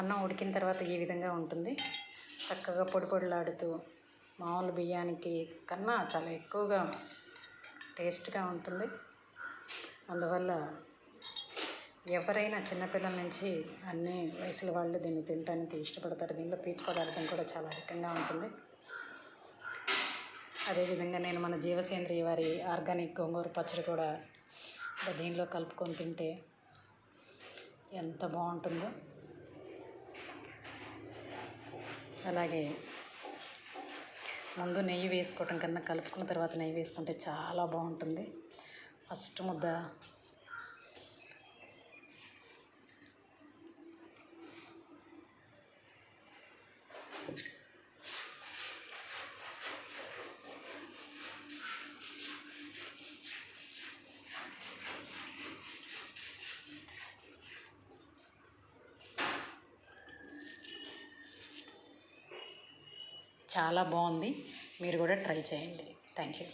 అన్నం ఉడికిన తర్వాత ఈ విధంగా ఉంటుంది. చక్కగా పొడి పొడిలాడుతూ మామూలు బియ్యానికి కన్నా చాలా ఎక్కువగా టేస్ట్గా ఉంటుంది. అందువల్ల ఎవరైనా చిన్నపిల్లల నుంచి అన్ని వయసుల వాళ్ళు దీన్ని తినడానికి ఇష్టపడతారు. దీనిలో పీచు పదార్థం కూడా చాలా అధికంగా ఉంటుంది. అదేవిధంగా నేను మన జీవసేంద్రియ వారి ఆర్గానిక్ గోంగూర పచ్చడి కూడా దీనిలో కలుపుకొని తింటే ఎంత బాగుంటుందో. అలాగే ముందు నెయ్యి వేసుకోవటం కన్నా కలుపుకున్న తర్వాత నెయ్యి వేసుకుంటే చాలా బాగుంటుంది. ఫస్ట్ ముద్ద చాలా బాగుంది. మీరు కూడా ట్రై చేయండి. Thank you